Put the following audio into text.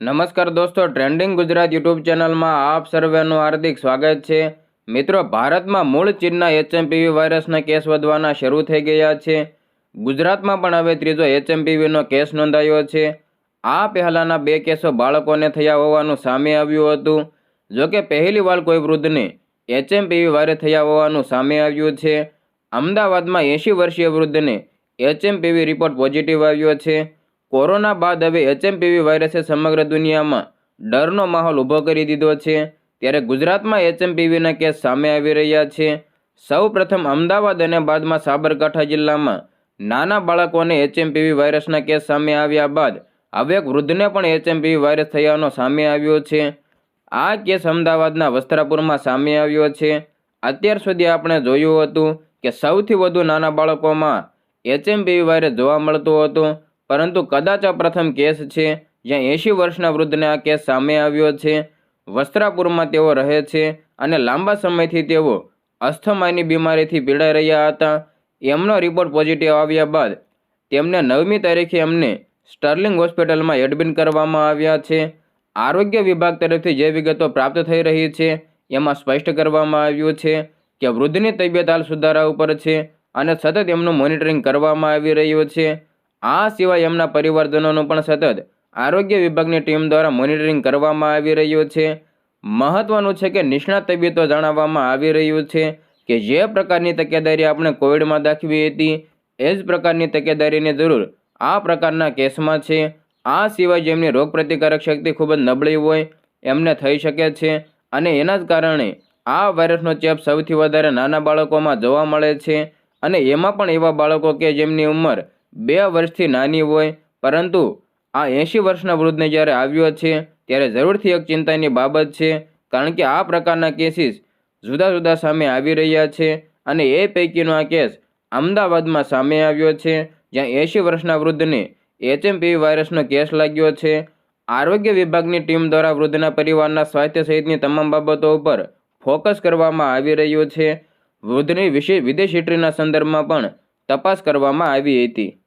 નમસ્કાર દોસ્તો trending Gujarat YouTube ચેનલમાં આપ સર્વેનું હાર્દિક સ્વાગત છે. મિત્રો, ભારતમાં મૂળ ચીનના એચએમપીવી વાયરસના કેસ વધવાના શરૂ થઈ ગયા છે. ગુજરાતમાં પણ હવે ત્રીજો એચએમપીવીનો કેસ નોંધાયો છે. આ પહેલાંના બે કેસો બાળકોને થયા હોવાનું સામે આવ્યું હતું. જોકે પહેલી વાર કોઈ વૃદ્ધને એચએમપીવી વાયરસ થયા હોવાનું સામે આવ્યું છે. અમદાવાદમાં એંશી વર્ષીય વૃદ્ધને એચએમપીવી રિપોર્ટ પોઝિટિવ આવ્યો છે. કોરોના બાદ હવે એચએમપીવી વાયરસે સમગ્ર દુનિયામાં ડરનો માહોલ ઊભો કરી દીધો છે. ત્યારે ગુજરાતમાં એચએમપીવીના કેસ સામે આવી રહ્યા છે. સૌ પ્રથમ અમદાવાદ અને બાદમાં સાબરકાંઠા જિલ્લામાં નાના બાળકોને એચએમપીવી વાયરસના કેસ સામે આવ્યા બાદ હવે એક વૃદ્ધને પણ એચએમપીવી વાયરસ થયાનો સામે આવ્યો છે. આ કેસ અમદાવાદના વસ્ત્રાપુરમાં સામે આવ્યો છે. અત્યાર સુધી આપણે જોયું હતું કે સૌથી વધુ નાના બાળકોમાં એચએમપીવી વાયરસ જોવા મળતો હતો. પરંતુ કદાચ આ પ્રથમ કેસ છે, જ્યાં એંશી વર્ષના વૃદ્ધને આ કેસ સામે આવ્યો છે. વસ્ત્રાપુરમાં તેઓ રહે છે અને લાંબા સમયથી તેઓ અસ્થમાની બીમારીથી પીડાઈ રહ્યા હતા. એમનો રિપોર્ટ પોઝિટિવ આવ્યા બાદ તેમને નવમી તારીખે એમને સ્ટર્લિંગ હોસ્પિટલમાં એડમિટ કરવામાં આવ્યા છે. આરોગ્ય વિભાગ તરફથી જે વિગતો પ્રાપ્ત થઈ રહી છે, એમાં સ્પષ્ટ કરવામાં આવ્યું છે કે વૃદ્ધની તબિયત હાલ સુધારા ઉપર છે અને સતત એમનું મોનિટરિંગ કરવામાં આવી રહ્યું છે. આ સિવાય એમના પરિવારજનોનું પણ સતત આરોગ્ય વિભાગની ટીમ દ્વારા મોનિટરિંગ કરવામાં આવી રહ્યું છે. મહત્વનું છે કે નિષ્ણાત તબિયતો જણાવવામાં આવી રહ્યું છે કે જે પ્રકારની તકેદારી આપણે કોવિડમાં દાખવી હતી, એ જ પ્રકારની તકેદારીની જરૂર આ પ્રકારના કેસમાં છે. આ સિવાય જેમની રોગપ્રતિકારક શક્તિ ખૂબ જ નબળી હોય, એમને થઈ શકે છે અને એના જ કારણે આ વાયરસનો ચેપ સૌથી વધારે નાના બાળકોમાં જોવા મળે છે અને એમાં પણ એવા બાળકો કે જેમની ઉંમર બે વર્ષથી નાની હોય, પરંતુ આ એંશી વર્ષના વૃદ્ધને જ્યારે આવ્યો છે, ત્યારે જરૂરથી એક ચિંતાની બાબત છે, કારણ કે આ પ્રકારના કેસીસ જુદા જુદા સામે આવી રહ્યા છે અને એ પૈકીનો આ કેસ અમદાવાદમાં સામે આવ્યો છે, જ્યાં એંશી વર્ષના વૃદ્ધને એચએમપીવી વાયરસનો કેસ લાગ્યો છે. આરોગ્ય વિભાગની ટીમ દ્વારા વૃદ્ધના પરિવારના સ્વાસ્થ્ય સહિતની તમામ બાબતો ઉપર ફોકસ કરવામાં આવી રહ્યું છે. વૃદ્ધની વિશે વિદેશ હિસ્ટ્રીના સંદર્ભમાં પણ તપાસ કરવામાં આવી હતી.